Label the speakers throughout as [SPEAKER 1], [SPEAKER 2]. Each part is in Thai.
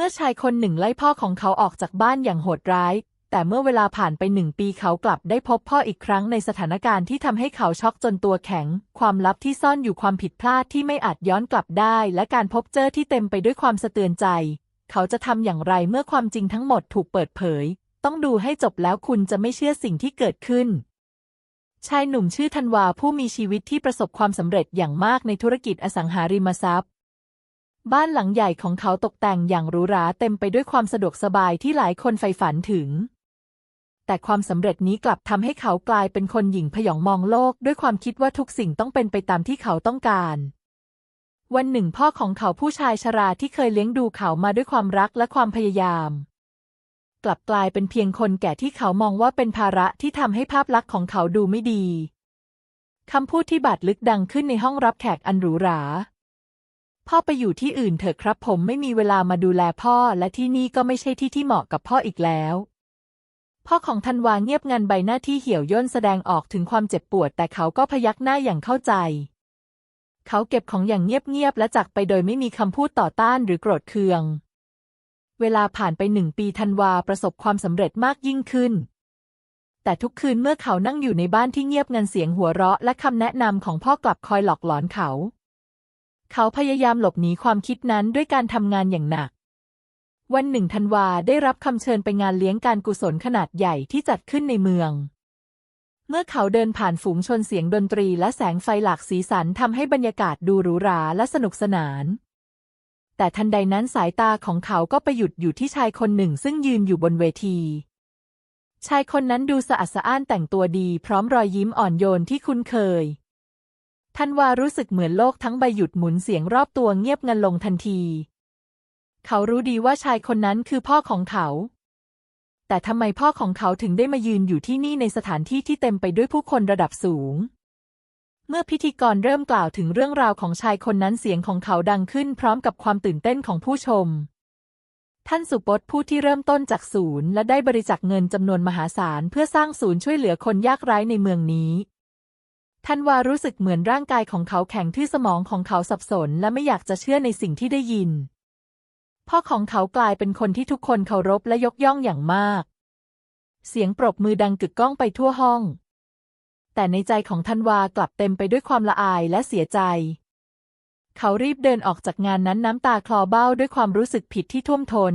[SPEAKER 1] มื่อชายคนหนึ่งไล่พ่อของเขาออกจากบ้านอย่างโหดร้าย แต่เมื่อเวลาผ่านไปหนึ่งปีเขากลับได้พบพ่ออีกครั้งในสถานการณ์ที่ทำให้เขาช็อกจนตัวแข็ง ความลับที่ซ่อนอยู่ความผิดพลาดที่ไม่อาจย้อนกลับได้ และการพบเจอที่เต็มไปด้วยความสะเตือนใจ เขาจะทำอย่างไรเมื่อความจริงทั้งหมดถูกเปิดเผย ต้องดูให้จบแล้วคุณจะไม่เชื่อสิ่งที่เกิดขึ้นชายหนุ่มชื่อธันวาผู้มีชีวิตที่ประสบความสำเร็จอย่างมากในธุรกิจอสังหาริมทรัพย์ บ้านหลังใหญ่ของเขาตกแต่งอย่างหรูหราเต็มไปด้วยความสะดวกสบายที่หลายคนใฝ่ฝันถึง แต่ความสำเร็จนี้กลับทำให้เขากลายเป็นคนหยิ่งพยองมองโลก ด้วยความคิดว่าทุกสิ่งต้องเป็นไปตามที่เขาต้องการวันหนึ่งพ่อของเขาผู้ชายชราที่เคยเลี้ยงดูเขามาด้วยความรักและความพยายาม กลับกลายเป็นเพียงคนแก่ที่เขามองว่าเป็นภาระที่ทำให้ภาพลักษณ์ของเขาดูไม่ดีคำพูดที่บาดลึกดังขึ้นในห้องรับแขกอันหรูหรา พ่อไปอยู่ที่อื่นเถอะครับ ผมไม่มีเวลามาดูแลพ่อ และที่นี่ก็ไม่ใช่ที่ที่เหมาะกับพ่ออีกแล้ว พ่อของธันวาเงียบงันใบหน้าที่เหี่ยวย่นแสดงออกถึงความเจ็บปวด แต่เขาก็พยักหน้าอย่างเข้าใจ เขาเก็บของอย่างเงียบๆและจากไปโดยไม่มีคำพูดต่อต้านหรือโกรธเคือง เวลาผ่านไปหนึ่งปีธันวาประสบความสำเร็จมากยิ่งขึ้นแต่ทุกคืนเมื่อเขานั่งอยู่ในบ้านที่เงียบงันเสียงหัวเราะและคำแนะนำของพ่อกลับคอยหลอกหลอนเขา เขาพยายามหลบหนีความคิดนั้นด้วยการทำงานอย่างหนัก วันหนึ่งธันวาได้รับคำเชิญไปงานเลี้ยงการกุศลขนาดใหญ่ที่จัดขึ้นในเมือง เมื่อเขาเดินผ่านฝูงชนเสียงดนตรีและแสงไฟหลากสีสันทำให้บรรยากาศดูหรูหราและสนุกสนาน แต่ทันใดนั้นสายตาของเขาก็ไปหยุดอยู่ที่ชายคนหนึ่งซึ่งยืนอยู่บนเวทีชายคนนั้นดูสะอาดสะอ้านแต่งตัวดีพร้อมรอยยิ้มอ่อนโยนที่คุ้นเคย ทันวารู้สึกเหมือนโลกทั้งใบหยุดหมุนเสียงรอบตัวเงียบงันลงทันที เขารู้ดีว่าชายคนนั้นคือพ่อของเขา แต่ทำไมพ่อของเขาถึงได้มายืนอยู่ที่นี่ในสถานที่ที่เต็มไปด้วยผู้คนระดับสูง เมื่อพิธีกรเริ่มกล่าวถึงเรื่องราวของชายคนนั้นเสียงของเขาดังขึ้นพร้อมกับความตื่นเต้นของผู้ชมท่านสุปตผู้ที่เริ่มต้นจากศูนย์และได้บริจาคเงินจำนวนมหาศาลเพื่อสร้างศูนย์ช่วยเหลือคนยากไร้ในเมืองนี้ ทันวารู้สึกเหมือนร่างกายของเขาแข็งทื่อสมองของเขาสับสน และไม่อยากจะเชื่อในสิ่งที่ได้ยิน พ่อของเขากลายเป็นคนที่ทุกคนเคารพและยกย่องอย่างมาก เสียงปรบมือดังกึกก้องไปทั่วห้อง แต่ในใจของทันวากลับเต็มไปด้วยความละอายและเสียใจ เขารีบเดินออกจากงานนั้นน้ำตาคลอเบ้าด้วยความรู้สึกผิดที่ท่วมทน้น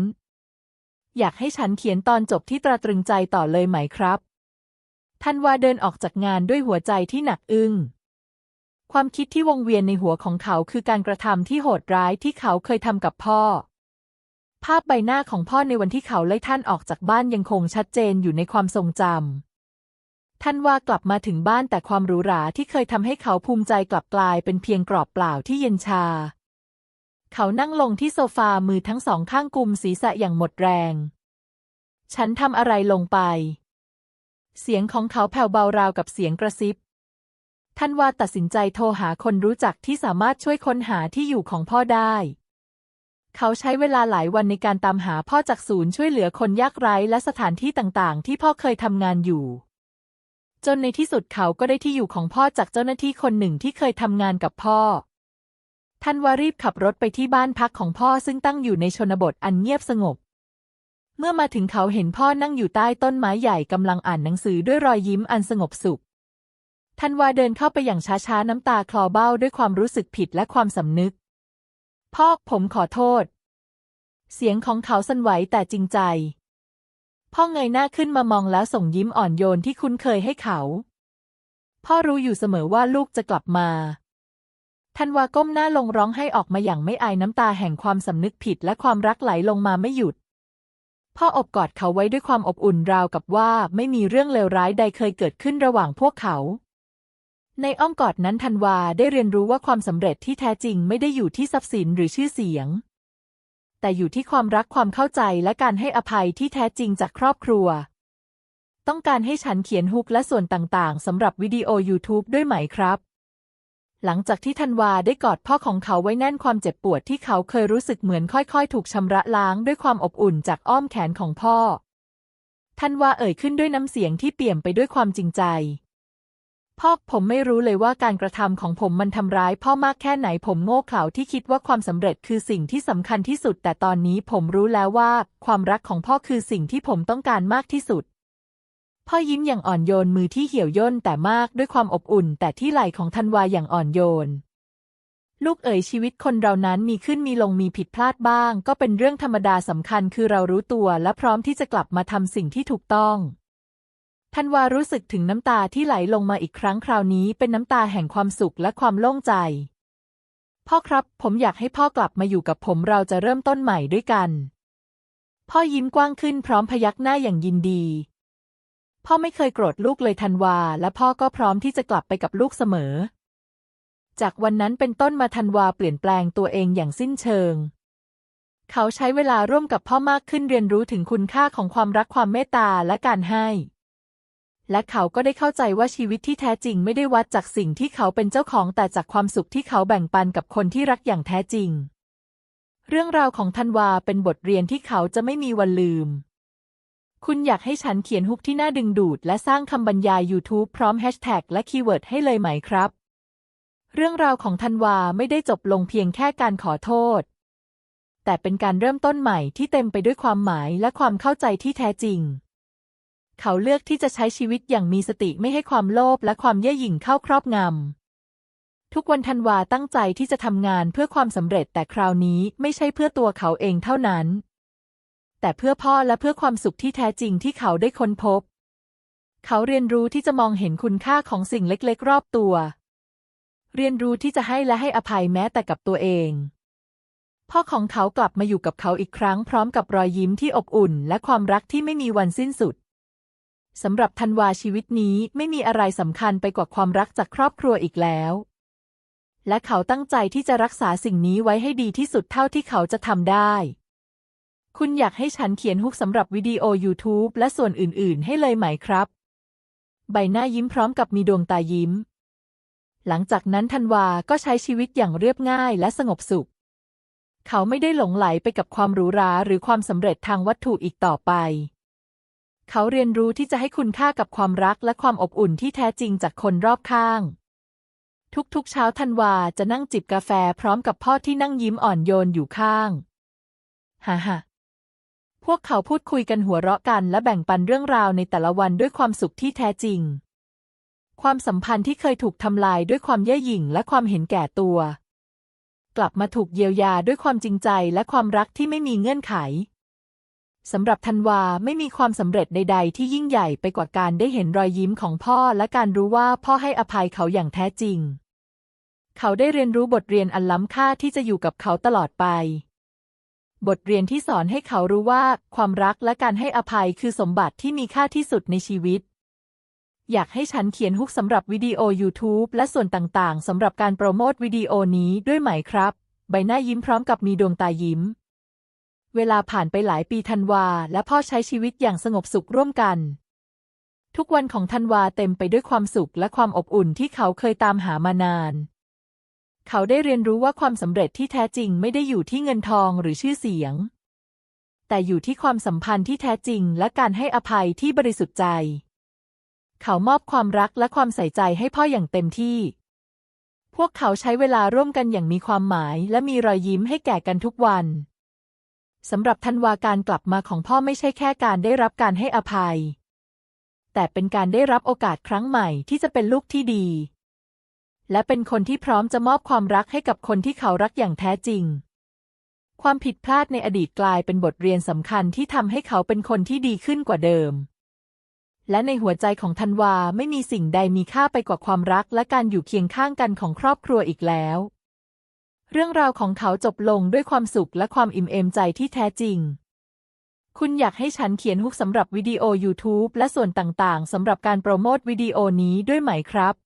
[SPEAKER 1] อยากให้ฉันเขียนตอนจบที่ตราตรึงใจต่อเลยไหมครับ ทันวาเดินออกจากงานด้วยหัวใจที่หนักอึ้ง ความคิดที่วงเวียนในหัวของเขาคือการกระทำที่โหดร้ายที่เขาเคยทำกับพ่อ ภาพใบหน้าของพ่อในวันที่เขาไล่ท่านออกจากบ้านยังคงชัดเจนอยู่ในความทรงจำท่านว่ากลับมาถึงบ้านแต่ความหรูหราที่เคยทำให้เขาภูมิใจกลับกลายเป็นเพียงกรอบเปล่าที่เย็นชา เขานั่งลงที่โซฟามือทั้งสองข้างกุมศีรษะอย่างหมดแรง ฉันทำอะไรลงไป เสียงของเขาแผ่วเบาราวกับเสียงกระซิบท่านว่าตัดสินใจโทรหาคนรู้จักที่สามารถช่วยค้นหาที่อยู่ของพ่อได้ เขาใช้เวลาหลายวันในการตามหาพ่อจากศูนย์ช่วยเหลือคนยากไร้และสถานที่ต่างๆ ที่พ่อเคยทำงานอยู่ จนในที่สุดเขาก็ได้ที่อยู่ของพ่อจากเจ้าหน้าที่คนหนึ่งที่เคยทำงานกับพ่อ ท่านว่ารีบขับรถไปที่บ้านพักของพ่อซึ่งตั้งอยู่ในชนบทอันเงียบสงบ เมื่อมาถึงเขาเห็นพ่อนั่งอยู่ใต้ต้นไม้ใหญ่กำลังอ่านหนังสือด้วยรอยยิ้มอันสงบสุขทันวาเดินเข้าไปอย่างช้าๆ น้ำตาคลอเบ้าด้วยความรู้สึกผิดและความสำนึก พ่อผมขอโทษ เสียงของเขาสั่นไหวแต่จริงใจ พ่อเงยหน้าขึ้นมามองแล้วส่งยิ้มอ่อนโยนที่คุ้นเคยให้เขา พ่อรู้อยู่เสมอว่าลูกจะกลับมาทันวาก้มหน้าลงร้องให้ออกมาอย่างไม่อายน้ำตาแห่งความสำนึกผิดและความรักไหลลงมาไม่หยุด พ่ออบกอดเขาไว้ด้วยความอบอุ่นราวกับว่าไม่มีเรื่องเลวร้ายใดเคยเกิดขึ้นระหว่างพวกเขา ในอ้อมกอดนั้นธันวาได้เรียนรู้ว่าความสำเร็จที่แท้จริงไม่ได้อยู่ที่ทรัพย์สินหรือชื่อเสียง แต่อยู่ที่ความรักความเข้าใจและการให้อภัยที่แท้จริงจากครอบครัว ต้องการให้ฉันเขียนฮุกและส่วนต่างๆสำหรับวิดีโอ YouTube ด้วยไหมครับ หลังจากที่ธันวาได้กอดพ่อของเขาไว้แน่นความเจ็บปวดที่เขาเคยรู้สึกเหมือนค่อยๆ ถูกชำระล้างด้วยความอบอุ่นจากอ้อมแขนของพ่อ ธันวาเอ่ยขึ้นด้วยน้ำเสียงที่เปี่ยมไปด้วยความจริงใจ พ่อผมไม่รู้เลยว่าการกระทำของผมมันทำร้ายพ่อมากแค่ไหนผมโง่เขลาที่คิดว่าความสำเร็จคือสิ่งที่สำคัญที่สุด แต่ตอนนี้ผมรู้แล้วว่า ความรักของพ่อคือสิ่งที่ผมต้องการมากที่สุด พ่อยิ้มอย่างอ่อนโยนมือที่เหี่ยวย่นแต่มากด้วยความอบอุ่น แต่ที่ไหล่ของธันวาอย่างอ่อนโยน ลูกเอ๋ยชีวิตคนเรานั้นมีขึ้นมีลงมีผิดพลาดบ้าง ก็เป็นเรื่องธรรมดาสำคัญคือเรารู้ตัวและพร้อมที่จะกลับมาทำสิ่งที่ถูกต้องธันวารู้สึกถึงน้ำตาที่ไหลลงมาอีกครั้งคราวนี้เป็นน้ำตาแห่งความสุขและความโล่งใจ พ่อครับผมอยากให้พ่อกลับมาอยู่กับผมเราจะเริ่มต้นใหม่ด้วยกัน พ่อยิ้มกว้างขึ้นพร้อมพยักหน้าอย่างยินดี พ่อไม่เคยโกรธลูกเลยธันวา และพ่อก็พร้อมที่จะกลับไปกับลูกเสมอ จากวันนั้นเป็นต้นมาธันวาเปลี่ยนแปลงตัวเองอย่างสิ้นเชิง เขาใช้เวลาร่วมกับพ่อมากขึ้นเรียนรู้ถึงคุณค่าของความรักความเมตตาและการให้ และเขาก็ได้เข้าใจว่าชีวิตที่แท้จริงไม่ได้วัดจากสิ่งที่เขาเป็นเจ้าของแต่จากความสุขที่เขาแบ่งปันกับคนที่รักอย่างแท้จริง เรื่องราวของธันวาเป็นบทเรียนที่เขาจะไม่มีวันลืม คุณอยากให้ฉันเขียนฮุกที่น่าดึงดูด และสร้างคำบรรยาย YouTube พร้อมแฮชแท็กและคีย์เวิร์ดให้เลยไหมครับ เรื่องราวของธันวาไม่ได้จบลงเพียงแค่การขอโทษ แต่เป็นการเริ่มต้นใหม่ที่เต็มไปด้วยความหมายและความเข้าใจที่แท้จริง เขาเลือกที่จะใช้ชีวิตอย่างมีสติไม่ให้ความโลภและความเย่อหยิ่งเข้าครอบงำทุกวันธันวาตั้งใจที่จะทำงานเพื่อความสำเร็จแต่คราวนี้ไม่ใช่เพื่อตัวเขาเองเท่านั้น แต่เพื่อพ่อและเพื่อความสุขที่แท้จริงที่เขาได้ค้นพบ เขาเรียนรู้ที่จะมองเห็นคุณค่าของสิ่งเล็กๆ รอบตัว เรียนรู้ที่จะให้และให้อภัยแม้แต่กับตัวเอง พ่อของเขากลับมาอยู่กับเขาอีกครั้งพร้อมกับรอยยิ้มที่อบอุ่น และความรักที่ไม่มีวันสิ้นสุดสำหรับธันวาชีวิตนี้ไม่มีอะไรสำคัญไปกว่าความรักจากครอบครัวอีกแล้ว และเขาตั้งใจที่จะรักษาสิ่งนี้ไว้ให้ดีที่สุดเท่าที่เขาจะทำได้ คุณอยากให้ฉันเขียนฮุกสำหรับวิดีโอ YouTube และส่วนอื่น ๆ ให้เลยไหมครับ ใบหน้ายิ้มพร้อมกับมีดวงตายิ้ม หลังจากนั้นธันวาก็ใช้ชีวิตอย่างเรียบง่ายและสงบสุข เขาไม่ได้หลงไหลไปกับความหรูหราหรือความสำเร็จทางวัตถุอีกต่อไป เขาเรียนรู้ที่จะให้คุณค่ากับความรักและความอบอุ่นที่แท้จริงจากคนรอบข้าง ทุกๆ เช้าธันวาจะนั่งจิบกาแฟพร้อมกับพ่อที่นั่งยิ้มอ่อนโยนอยู่ข้าง ฮ่าฮ่า พวกเขาพูดคุยกันหัวเราะกันและแบ่งปันเรื่องราวในแต่ละวันด้วยความสุขที่แท้จริง ความสัมพันธ์ที่เคยถูกทำลายด้วยความเย่อหยิ่งและความเห็นแก่ตัว กลับมาถูกเยียวยาด้วยความจริงใจและความรักที่ไม่มีเงื่อนไขสำหรับธันวาไม่มีความสำเร็จใด ๆ ที่ยิ่งใหญ่ไปกว่าการได้เห็นรอยยิ้มของพ่อและการรู้ว่าพ่อให้อภัยเขาอย่างแท้จริง เขาได้เรียนรู้บทเรียนอันล้ำค่าที่จะอยู่กับเขาตลอดไป บทเรียนที่สอนให้เขารู้ว่า ความรักและการให้อภัยคือสมบัติที่มีค่าที่สุดในชีวิต อยากให้ฉันเขียนฮุกสำหรับวิดีโอ YouTube และส่วนต่างๆสำหรับการโปรโมทวิดีโอนี้ด้วยไหมครับ ใบหน้ายิ้มพร้อมกับมีดวงตายิ้ม เวลาผ่านไปหลายปีธันวา และพ่อใช้ชีวิตอย่างสงบสุขร่วมกัน ทุกวันของธันวาเต็มไปด้วยความสุขและความอบอุ่นที่เขาเคยตามหามานาน เขาได้เรียนรู้ว่าความสำเร็จที่แท้จริงไม่ได้อยู่ที่เงินทองหรือชื่อเสียง แต่อยู่ที่ความสัมพันธ์ที่แท้จริงและการให้อภัยที่บริสุทธิ์ใจ เขามอบความรักและความใส่ใจให้พ่ออย่างเต็มที่ พวกเขาใช้เวลาร่วมกันอย่างมีความหมายและมีรอยยิ้มให้แก่กันทุกวันสำหรับธันวาการกลับมาของพ่อไม่ใช่แค่การได้รับการให้อภัย แต่เป็นการได้รับโอกาสครั้งใหม่ที่จะเป็นลูกที่ดี และเป็นคนที่พร้อมจะมอบความรักให้กับคนที่เขารักอย่างแท้จริง ความผิดพลาดในอดีตกลายเป็นบทเรียนสำคัญที่ทำให้เขาเป็นคนที่ดีขึ้นกว่าเดิม และในหัวใจของธันวาไม่มีสิ่งใดมีค่าไปกว่าความรักและการอยู่เคียงข้างกันของครอบครัวอีกแล้ว เรื่องราวของเขาจบลงด้วยความสุขและความอิ่มเอมใจที่แท้จริงคุณอยากให้ฉันเขียนฮุกสำหรับวิดีโอ YouTube และส่วนต่างๆ สำหรับการโปรโมทวิดีโอนี้ด้วยไหมครับ